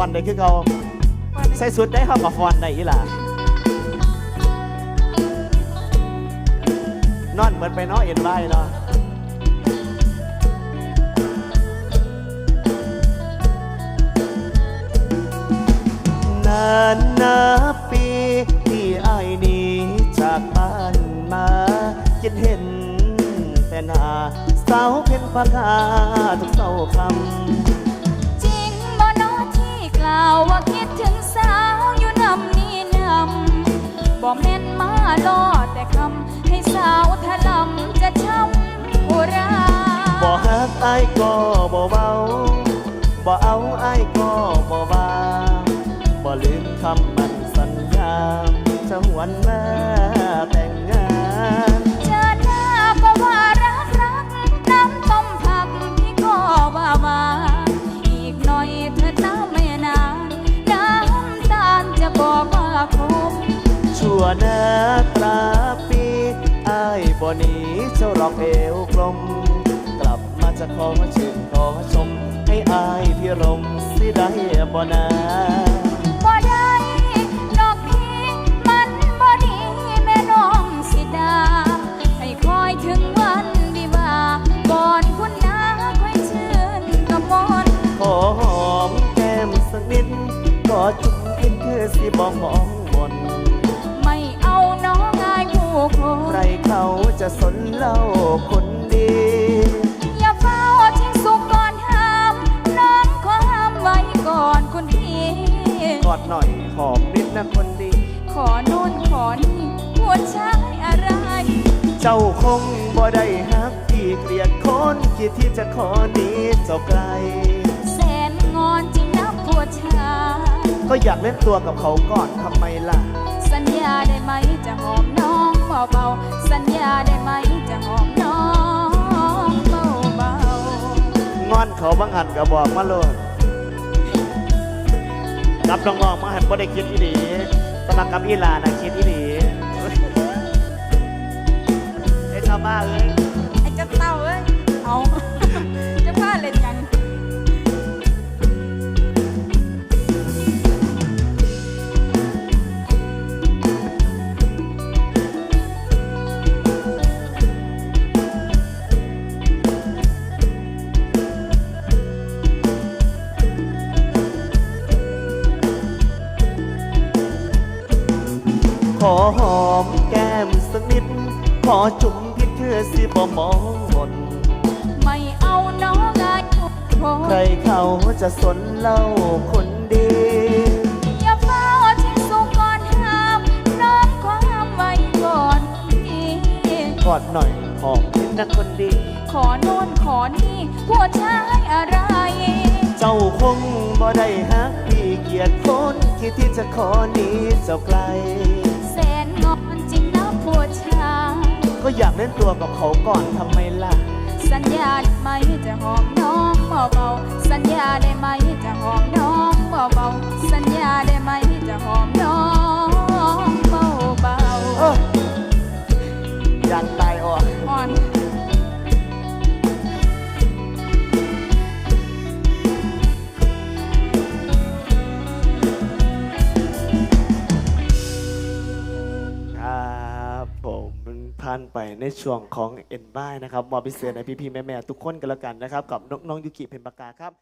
อนได้คือเขาใส่สุดได้เข้ากับฟอนได้อีหล่ะนอนเหมือนไปนาะเอ็นไว้เนาะนานนับปีที่ไอ้ายนี้จากบ้านมาคิดเห็นแต่หน้าสาวเพ็ญปากาทุกเศร้าคำ วว่าคิดถึงสาวอยู่นำนี่นำบ่แม่นมาลอดแต่คำให้สาวทะลำจะช้ำอุราบ่ฮักอายก็บ่เบาบ่เอาอายก็บ่ว่าบ่ลืมคำมันสัญญาจะหวนมาแต่ง ชั่วนาตราปีอายบ่หนีเจ้าหรอกเอวกลม กลับมาจะขอชื่นขอชม ให้อายพี่รมสิได้บ่นาบ่ได้ดอกพี่มันบ่ดีแม่น้องสิดา ให้คอยถึงวันวิวาห์ก่อนคุณนาค่อยชื่นกมลขอหอมแก้มสักนิดกอดจุ๊บกินคือสิบองมอม สนเล่าคนดี อย่าเฝ้าทิ้งสุกก่อนห้ามน้องขอห้ามไว้ก่อนคุณพี่กอดหน่อยหอมนิดนะคนดี ขอโน่นขอนี่หัวใจอะไร เจ้าคงบ่ได้ฮักพี่เกลียดคนคิดที่จะขอหนีเจ้าไกล แสนงอนจริงนะผัวชาย ก็อยากเล่นตัวกับเขาก่อนทำไมล่ะ สัญญาได้ไหมจะหอมน้อง เบาสัญญาได้ไหมจะหอมน้องเบาเบางอนเขาบังหันก็บอกมาเลยกับน้องๆมาหันบ่ได้คิดอีหลีสำหรับกับอีลานะคิดอีหลี อหอมแก้มสักนิด ขอจุ่มพิษคือสิบ่มองมนไม่เอาน้องอายทุกคใครนเขาจะสนเล่าคนดี อย่าเฝ้าทิ้งสุกก่อนห้ามน้องขอห้ามไว้ก่อนพี่กอดหน่อยหอมนิดนะคนดี ขอโน่นขอนี่หัวใจอะไร เจ้าคงบ่ได้ฮักพี่เกียดคนคิดที่จะขอหนีเจ้าไกล ก็อยากเล่นตัวกับเขาก่อนทำไมล่ะ สัญญาได้ไหมจะหอมน้องเบาๆสัญญาได้ไหมจะหอมน้องเบาๆสัญญาได้ไหมจะหอมน้อง มันผ่านไปในช่วงของเอ็นบ้ายนะครับมอบพิเศษในพี่ๆแม่ๆทุกคนกันแล้วกันนะครับ กับน้องยุกิเพนปากาครับ